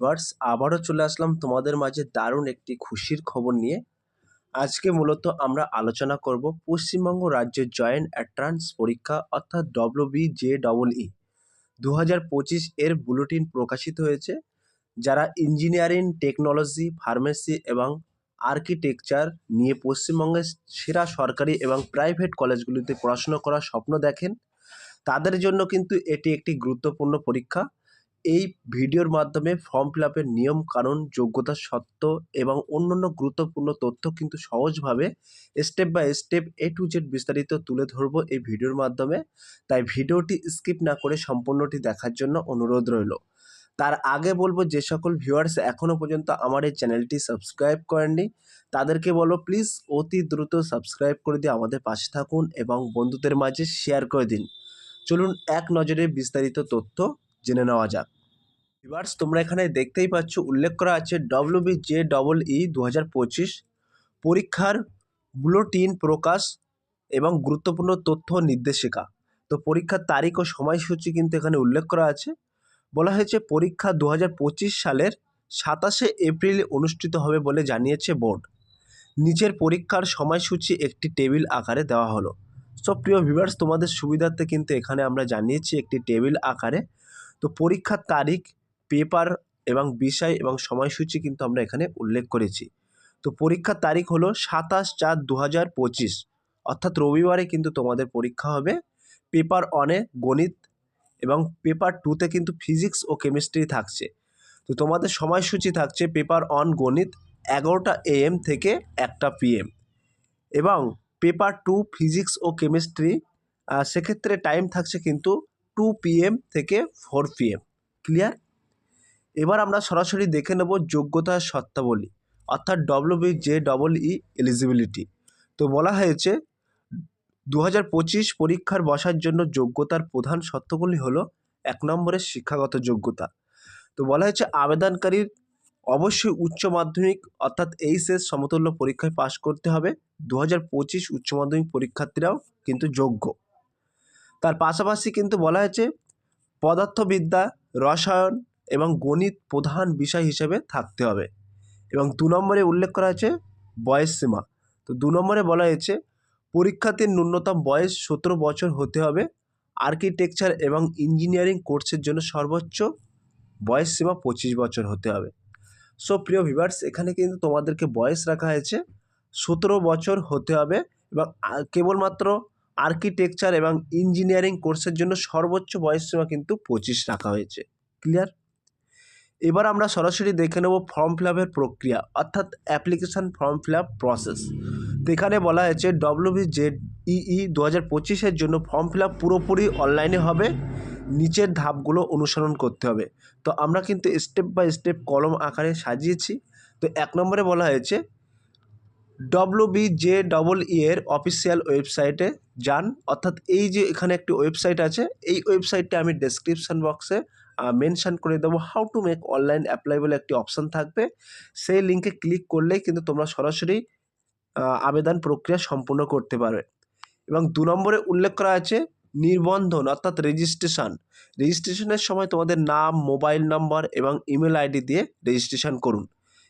Viewers, আবারও চলে আসলাম তোমাদের মাঝে দারুণ একটি খুশির খবর নিয়ে। আজকে মূলত আমরা আলোচনা করব পশ্চিমবঙ্গ রাজ্যের জয়েন্ট অ্যাট্রান্স পরীক্ষা, অর্থাৎ ডব্লিউবি জে ডবল ই। দু হাজার পঁচিশ এর বুলেটিন প্রকাশিত হয়েছে, যারা ইঞ্জিনিয়ারিং, টেকনোলজি, ফার্মেসি এবং আর্কিটেকচার নিয়ে পশ্চিমবঙ্গের সেরা সরকারি এবং প্রাইভেট কলেজগুলিতে পড়াশোনা করার স্বপ্ন দেখেন। তাদের জন্য কিন্তু এটি একটি গুরুত্বপূর্ণ পরীক্ষা। এই ভিডিওর মাধ্যমে ফর্ম ফিল আপের নিয়ম, কানুন, যোগ্যতা সত্ত্ব এবং অন্যান্য গুরুত্বপূর্ণ তথ্য কিন্তু সহজভাবে step by step A to Z বিস্তারিত তুলে ধরবো এই ভিডিওর মাধ্যমে। তাই ভিডিওটি স্কিপ না করে সম্পূর্ণটি দেখার জন্য অনুরোধ রইল। তার আগে বলব, যে সকল ভিউয়ার্স এখনও পর্যন্ত আমার এই চ্যানেলটি সাবস্ক্রাইব করেননি, তাদেরকে বলো প্লিজ অতি দ্রুত সাবস্ক্রাইব করে দিয়ে আমাদের পাশে থাকুন এবং বন্ধুদের মাঝে শেয়ার করে দিন। চলুন এক নজরে বিস্তারিত তথ্য জেনে নেওয়া যাক। ভিভার্স তোমরা এখানে দেখতেই পাচ্ছ, উল্লেখ করা আছে ডব্লিউবি জে ডবল ই দু হাজার পঁচিশ পরীক্ষার বুলেটিন প্রকাশ এবং গুরুত্বপূর্ণ তথ্য নির্দেশিকা। তো পরীক্ষার তারিখ ও সময়সূচি কিন্তু এখানে উল্লেখ করা আছে। বলা হয়েছে পরীক্ষা দু হাজার পঁচিশ সালের সাতাশে এপ্রিল অনুষ্ঠিত হবে বলে জানিয়েছে বোর্ড। নিচের পরীক্ষার সময়সূচি একটি টেবিল আকারে দেওয়া হলো। সব প্রিয় ভিউয়ার্স, তোমাদের সুবিধার্থে কিন্তু এখানে আমরা জানিয়েছি একটি টেবিল আকারে তো পরীক্ষার তারিখ পেপার এবং বিষয় এবং সময়সূচি কিন্তু আমরা এখানে উল্লেখ করেছি। তো পরীক্ষার তারিখ হলো সাতাশ চার দু হাজার পঁচিশ। অর্থাৎ রবিবারে কিন্তু তোমাদের পরীক্ষা হবে। পেপার অনে গণিত এবং পেপার টুতে কিন্তু ফিজিক্স ও কেমিস্ট্রি থাকছে। তো তোমাদের সময়সূচি থাকছে পেপার অন গণিত এগারোটা এএম থেকে একটা পিএম এবং পেপার টু ফিজিক্স ও কেমিস্ট্রি সেক্ষেত্রে টাইম থাকছে কিন্তু টু পিএম থেকে ফোর পিএম ক্লিয়ার এবার আমরা সরাসরি দেখে নেব যোগ্যতা শর্তাবলী, অর্থাৎ WB J double E eligibility তো বলা হয়েছে দু পঁচিশ পরীক্ষার বসার জন্য যোগ্যতার প্রধান শর্তগুলি হলো এক নম্বরের শিক্ষাগত যোগ্যতা। তো বলা হয়েছে, আবেদনকারীর অবশ্যই উচ্চ মাধ্যমিক, অর্থাৎ এইচএস সমতুল্য পরীক্ষায় পাশ করতে হবে। দু হাজার পঁচিশ উচ্চ মাধ্যমিক পরীক্ষার্থীরাও কিন্তু যোগ্য। তার পাশাপাশি কিন্তু বলা হয়েছে, পদার্থবিদ্যা, রসায়ন এবং গণিত প্রধান বিষয় হিসেবে থাকতে হবে। এবং দু নম্বরে উল্লেখ করা আছে বয়স সীমা। তো দু নম্বরে বলা হয়েছে পরীক্ষার্থীর ন্যূনতম বয়স সতেরো বছর হতে হবে। আর্কিটেকচার এবং ইঞ্জিনিয়ারিং কোর্সের জন্য সর্বোচ্চ বয়স সীমা পঁচিশ বছর হতে হবে। সো প্রিয় ভিভার্স এখানে কিন্তু তোমাদেরকে বয়স রাখা হয়েছে, সতেরো বছর হতে হবে এবং কেবলমাত্র আর্কিটেকচার এবং ইঞ্জিনিয়ারিং কোর্সের জন্য সর্বোচ্চ বয়স সীমা কিন্তু পঁচিশ রাখা হয়েছে। ক্লিয়ার এবার আমরা সরাসরি দেখে নেব ফর্ম ফিল আপের প্রক্রিয়া, অর্থাৎ application form fill up process তো এখানে বলা হয়েছে ডব্লিউবি জেড ইই দু হাজার পঁচিশের জন্য ফর্ম ফিল আপ পুরোপুরি অনলাইনে হবে, নিচের ধাপগুলো অনুসরণ করতে হবে। তো আমরা কিন্তু স্টেপ বাই স্টেপ কলম আকারে সাজিয়েছি। তো এক নম্বরে বলা হয়েছে ডব্লিউবি জে ডবল ই এর অফিসিয়াল ওয়েবসাইটে যান। অর্থাৎ এই যে এখানে একটি ওয়েবসাইট আছে, এই ওয়েবসাইটটা আমি ডেসক্রিপশান বক্সে মেনশান করে দেবো how to make online apply বলে একটি অপশান থাকবে। সেই লিঙ্কে ক্লিক করলেই কিন্তু তোমরা সরাসরি আবেদন প্রক্রিয়া সম্পূর্ণ করতে পারবে। এবং দু নম্বরে উল্লেখ করা আছে নির্বন্ধন অর্থাৎ রেজিস্ট্রেশন রেজিস্ট্রেশনের সময় তোমাদের নাম মোবাইল নম্বর এবং ইমেল আইডি দিয়ে রেজিস্ট্রেশন করুন।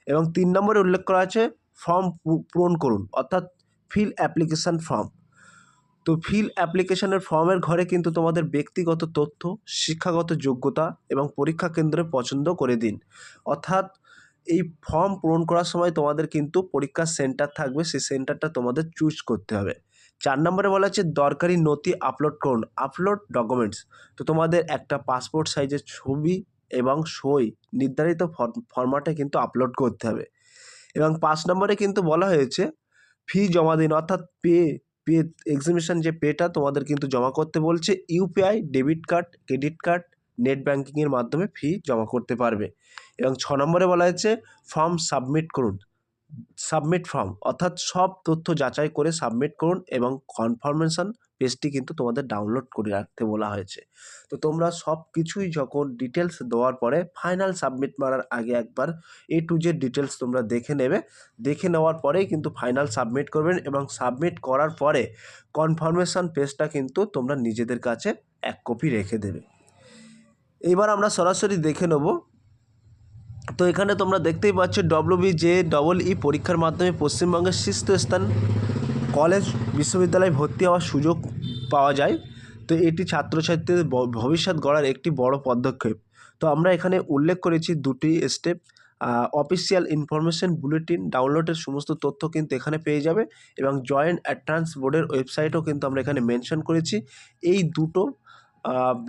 এবং তিন নম্বরে উল্লেখ করা আছে ফর্ম পূরণ করুন, অর্থাৎ ফিল অ্যাপ্লিকেশান ফর্ম তো ফিল অ্যাপ্লিকেশানের ফর্মের ঘরে কিন্তু তোমাদের ব্যক্তিগত তথ্য, শিক্ষাগত যোগ্যতা এবং পরীক্ষা কেন্দ্রে পছন্দ করে দিন। অর্থাৎ এই ফর্ম পূরণ করার সময় তোমাদের কিন্তু পরীক্ষার সেন্টার থাকবে, সেই সেন্টারটা তোমাদের চুজ করতে হবে। চার নম্বরে বলা হচ্ছে দরকারি নথি আপলোড করুন আপলোড ডকুমেন্টস তো তোমাদের একটা পাসপোর্ট সাইজের ছবি এবং সই নির্ধারিত ফরম্যাটে কিন্তু আপলোড করতে হবে। এবং পাঁচ নম্বরে কিন্তু বলা হয়েছে, ফি জমা দিন। অর্থাৎ পে পে এক্সিবিশন যে পেটা তোমাদের কিন্তু জমা করতে বলছে UPI debit card, credit card, net ব্যাঙ্কিংয়ের মাধ্যমে ফি জমা করতে পারবে। এবং ছ নম্বরে বলা হয়েছে, ফর্ম সাবমিট করুন। সাবমিট ফর্ম অর্থাৎ সব তথ্য যাচাই করে সাবমিট করুন এবং কনফার্মেশন পেজটি কিন্তু তোমাদের ডাউনলোড করে রাখতে বলা হয়েছে। তো তোমরা সব কিছুই যখন ডিটেলস দেওয়ার পরে ফাইনাল সাবমিট মারার আগে একবার এ টু জেড ডিটেলস তোমরা দেখে নেবে। দেখে নেওয়ার পরেই কিন্তু ফাইনাল সাবমিট করবেন এবং সাবমিট করার পরে কনফার্মেশন পেজটা কিন্তু তোমরা নিজেদের কাছে এক কপি রেখে দেবে। এবার আমরা সরাসরি দেখে নেব তো এখানে তোমরা দেখতেই পাচ্ছ ডব্লিউবি জে ডবল ই পরীক্ষার মাধ্যমে পশ্চিমবঙ্গের শীর্ষস্থান কলেজ বিশ্ববিদ্যালয়ে ভর্তি হওয়ার সুযোগ পাওয়া যায়। তো এটি ছাত্রছাত্রীদের ভবিষ্যৎ গড়ার একটি বড় পদক্ষেপ। তো আমরা এখানে উল্লেখ করেছি দুটি স্টেপ অফিসিয়াল ইনফরমেশন বুলেটিন ডাউনলোডের সমস্ত তথ্য কিন্তু এখানে পেয়ে যাবে এবং জয়েন্ট অ্যাট্রান্স বোর্ডের ওয়েবসাইটও কিন্তু আমরা এখানে মেনশন করেছি। এই দুটো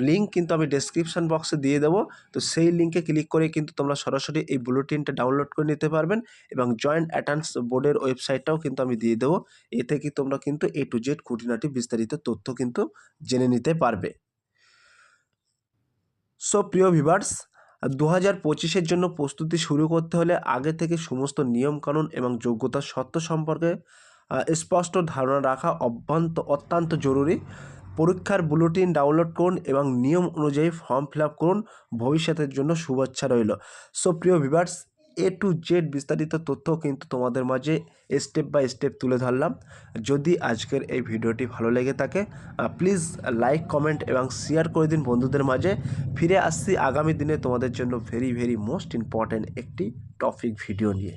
লিঙ্ক কিন্তু আমি ডেসক্রিপশন বক্সে দিয়ে দেবো। তো সেই লিঙ্কে ক্লিক করে কিন্তু তোমরা সরাসরি এই বুলেটিনটা ডাউনলোড করে নিতে পারবেন এবং জয়েন্ট অ্যাটান্স বোর্ডের ওয়েবসাইটটাও কিন্তু আমি দিয়ে দেবো। এতে কি তোমরা কিন্তু এ টু জেড খুঁটিনাটি বিস্তারিত তথ্য কিন্তু জেনে নিতে পারবে। সো প্রিয় ভিভার্স দু হাজার পঁচিশের জন্য প্রস্তুতি শুরু করতে হলে আগে থেকে সমস্ত নিয়মকানুন এবং যোগ্যতার শর্ত সম্পর্কে স্পষ্ট ধারণা রাখা অভ্যন্ত অত্যন্ত জরুরি। পরীক্ষার বুলেটিন ডাউনলোড করুন এবং নিয়ম অনুযায়ী ফর্ম ফিল করুন। ভবিষ্যতের জন্য শুভেচ্ছা রইল। সো, প্রিয় ভিভার্স এ টু জেড বিস্তারিত তথ্য কিন্তু তোমাদের মাঝে স্টেপ বাই স্টেপ তুলে ধরলাম। যদি আজকের এই ভিডিওটি ভালো লেগে থাকে প্লিজ লাইক কমেন্ট এবং শেয়ার করে দিন বন্ধুদের মাঝে। ফিরে আসছি আগামী দিনে তোমাদের জন্য ভেরি ভেরি মোস্ট ইম্পর্ট্যান্ট একটি টপিক ভিডিও নিয়ে।